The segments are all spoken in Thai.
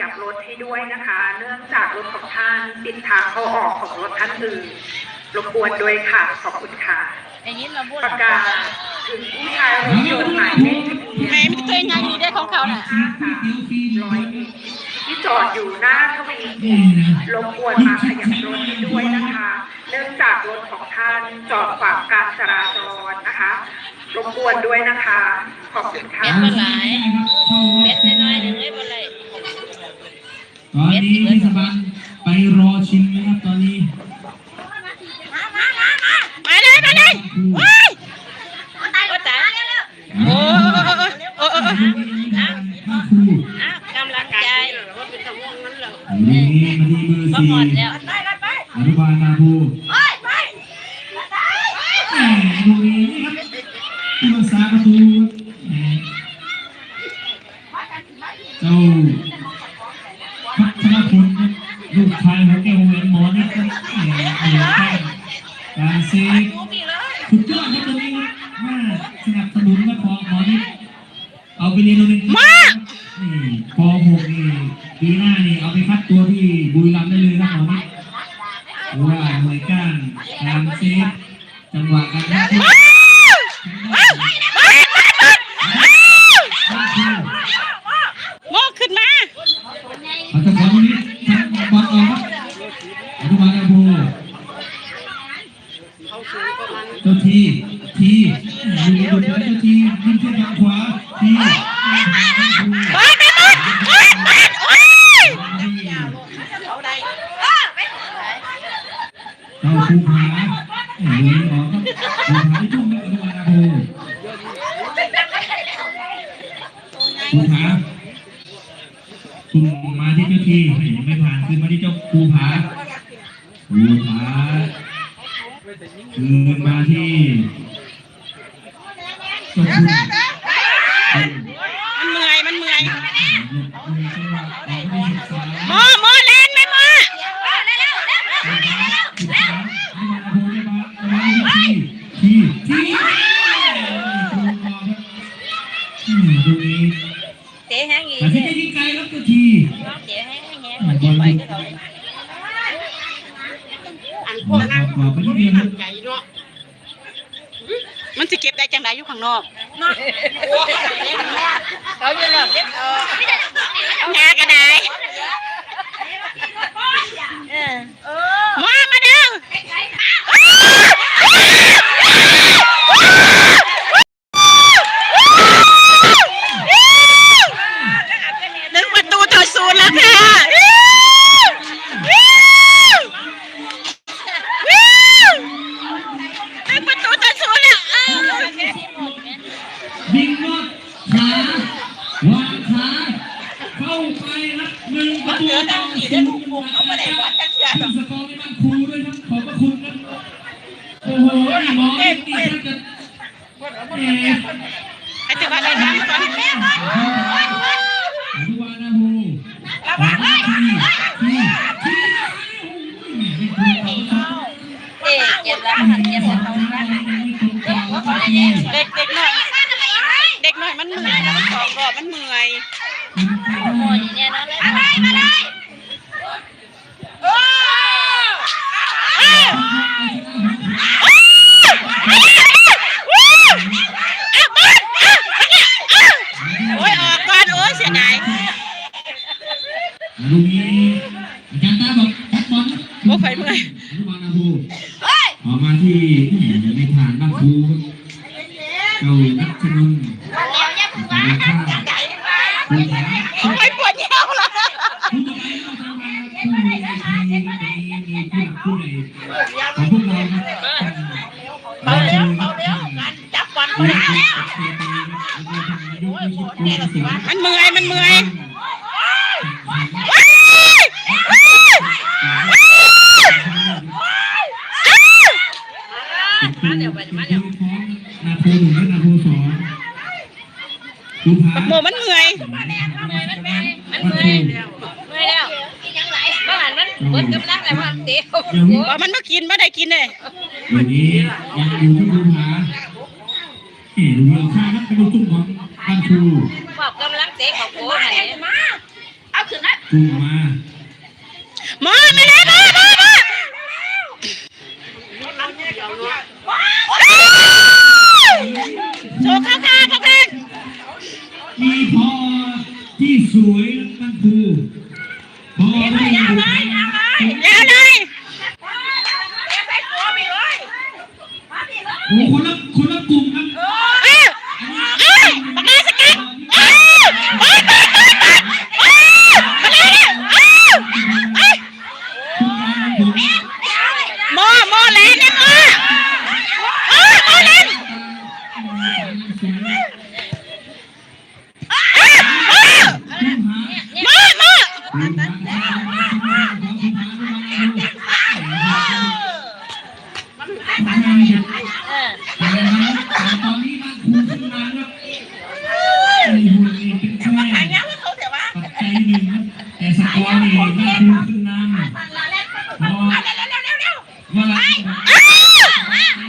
ยับรถให้ด้วยนะคะ เนื่องจากรถของท่านปิดทางเข้าออกของรถท่านอื่นรบกวนด้วยค่ะ ขอบคุณค่ะไอ้ยินเราพูดประกาศถึงผู้ใช้รถยนต์หมายเลขทะเบียนแม่ไม่เคยงานดีได้ของเขาน่ะห้าสามร้อยเอ็ดที่จอดอยู่หน้าทวีกิจรบกวนมาขยับรถให้ด้วยนะคะ เนื่องจากรถของท่านจอดขวางการจราจรนะคะรบกวนด้วยนะคะ ขอบคุณค่ะเม็ดบ่หลายเม็ดน้อยๆหนึ่งเลยบ่เลย ตอนนี้เทศบาลไปรอชิมนะครับตอนนี้มาเลยมาเลยว้ายตายตายโอ้โอ้โอ้โอ้ท่าครูอ้าวกำลังใจอันนี้มาที่เบอร์ก็สี่ การซีสุดยอดครับตรงนี้ครับมาสนับสนุนมาขอขอนี่เอาไปเรียนโรงเรียนมา เอาภูผาเอ้ยลุยออก็ภูผาที่ทุ่งอนุบาลอาโบภูผาคุณมาที่เจ้าที่ไม่ผ่านคือมาที่เจ้าภูผาภูผาคือมาที่เจ้าคุณ มันเมื่อยมันเมื่อย มีจังหวะออกไม่ศึกษา โมโมแลนไหมโม ภูผาภูผาภูผามาที่ที่ที่อืมตรงนี้ เตะแห้งอีก แต่ที่ไม่ที่ไกลครับเจ้าที่ เตะแห้งแห้งมันจะไปก็ได้ พวกนั้นบอกไปที่เดียวนะมันจะเก็บได้จังไดอยู่ข้างนอกเขาจะหลับเด็กเอองากระไดมามาเด้อหนึ่งประตูต่อศูนย์แล้วค่ะหนึ่งประตูต่อศูนย์แล้วเออ ยิงลอดขาวางขาเข้าไปครับหนึ่งประตูต่ อศูนย์ขึ้นสกอร์ไม่ต้องครูด้วยครับขอบพระคุณครับโอ้โหหมอเอ็นนี่ถ้าเกิดแหมไอ้ตัวอะไรนะตอนนี้อนุวานาฮูสามทีทีทีไม่ถูกเขาครับเอ๊ะเจ็บแล้วหันเจ็บแล้วเขาเด็กเด็กหน่อยเด็กหน่อยมันเมื่อยนะมันสองรอบมันเมื่อยโอ้ยเนี่ยนะเลยมาเลยมาเลยโอ้ยออกก่อนโอ้ยเสียดาย ลูกนี้อาจารย์ตาบอกแท็กบอลครับโอ้ไฟเมื่อยอนุบาลนาภูออกมาที่ในฐานบ้านครูครับเจ้านัชนนท์ตาข้าวผู้แทนโอ้ยปวดเยี่ยวเลยผู้ต่อไปเราทำงานผู้มีอาชีพมีมีผู้หลักผู้ใหญ่ของพวกเราครับเอาเร็วเอาเร็วกันจับบอลคนแล้วมันเมื่อยมันเมื่อย บักมมันเมื่ยมันเมื่อยมันเงายหงายแล้วยังไหบ้านมันเบิดกำลังแล้วมัตียวว่ามันมากินมาได้กินเลยวันนี้อยากอยู่ที่ภูผาเห็นเมืองข้าครับเป็นลูกตุ้มของบ้นทูบอกกำลังเตะของโค้มาเอาขึ้นนะครูมามาไม่ได้มามามาโชว์ข้าวข้าวข้าว มีพ水 ได้หยุดตอนนี้บ้านคุณขึ้นมาแล้บุนหุ่นนี้ว่าเแต่ว่ปัจจัยหนึ่งครับแต่สกอร์นี่บ้านคุณขึ้นนำพอว่า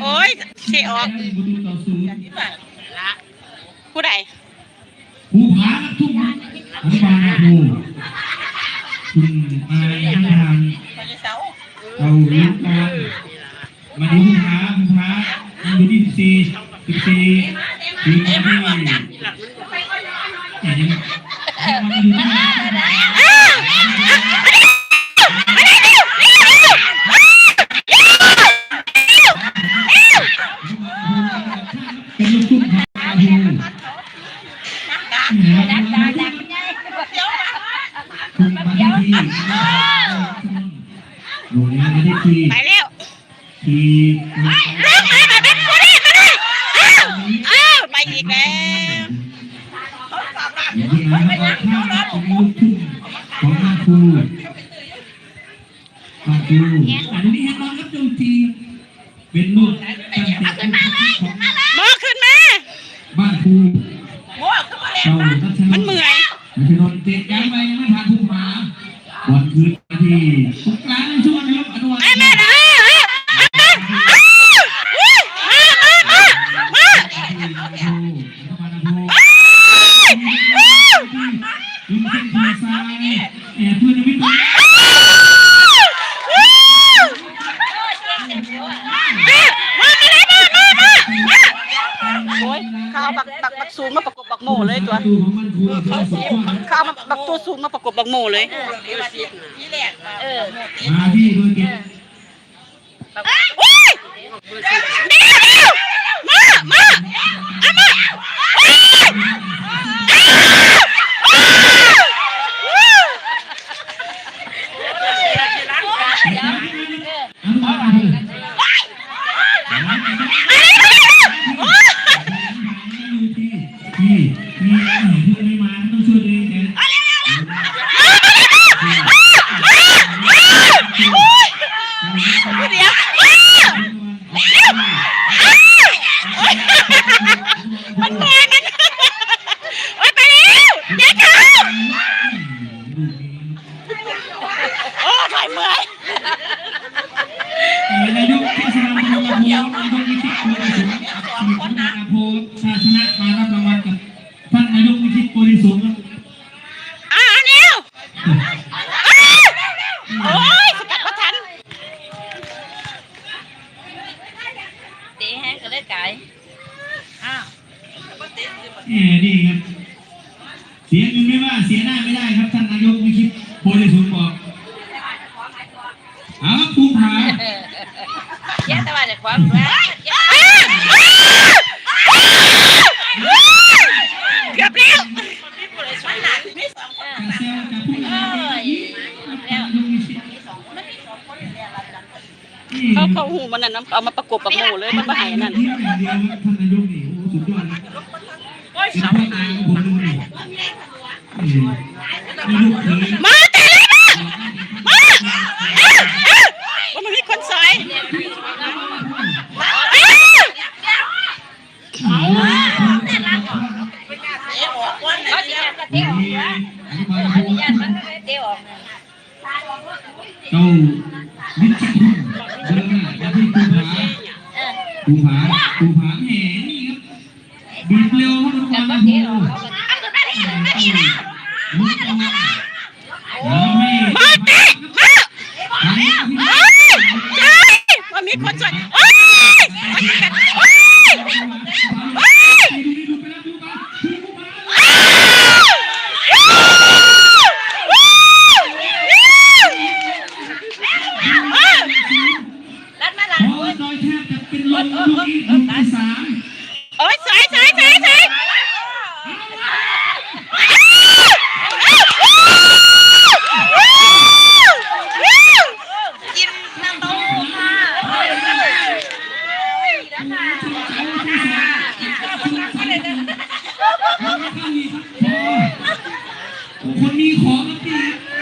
โอ้ยเชออกผู้ใดผู้ผาทุกผู้ผาผู้ ดี๋าวที่นั้นก็ข้ามครับของลูกทุ่งของมาคูมาคูอันนี้ฮะน้องครับดนตรีเป็นลูกตั้งแต่ขึ้นมาเลยขึ้นมาเลยบอกขึ้นมาบ้านคูโอ้ขึ้นมาแล้วมันเหมื่อยมันคือนอนเตะยังไปยังไม่ทันทุ่งหมาวันคืน ข้าวบักบักบักสูงมาประกบบักโมเลยตัวข้าเอาบักตัวสูงมาประกบบักโมเลยเออมาพี่ย้ำเอามาประกบกับหมูเลยมันบ่หายนั่นมา ภูผาภูผาแห่นี่ครับบีบเร็วทุกคนนะครู คนมีของตี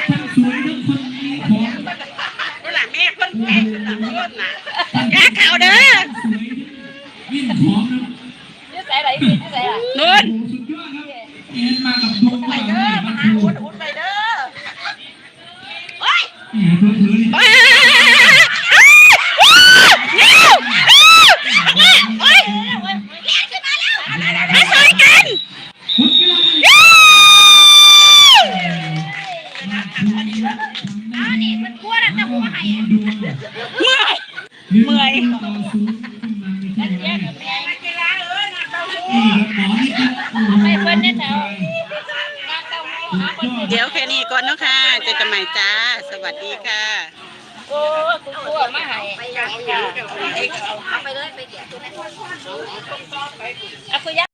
ทั้งสวยทั้งคนมีของก็หละแม่คนแก่ต่าลังคนน่ะยเขาเด้อวิ่งของนะยืดใส่ไหนยืดใส่ไหนนุ่นเอ็นมากับดวงมา เมื่อยเมื่อยต่อสู้ขึ้นมาในที่เรียแรกกกับแม่นักกีฬาเออนักเต้าหู้นี่ครับหมอนี่ครับโอ้โหไม่เพิ่นเนี่ยแถวนักเต้าหู้หาคนเดี๋ยวแค่นี้ก่อนเนาะค่ะเจอกันใหม่จ้า สวัสดีค่ะโอ้กูกลัวมาให้ไปเอาเอาไปเลยไปเดี๋ยวเอาคุยยั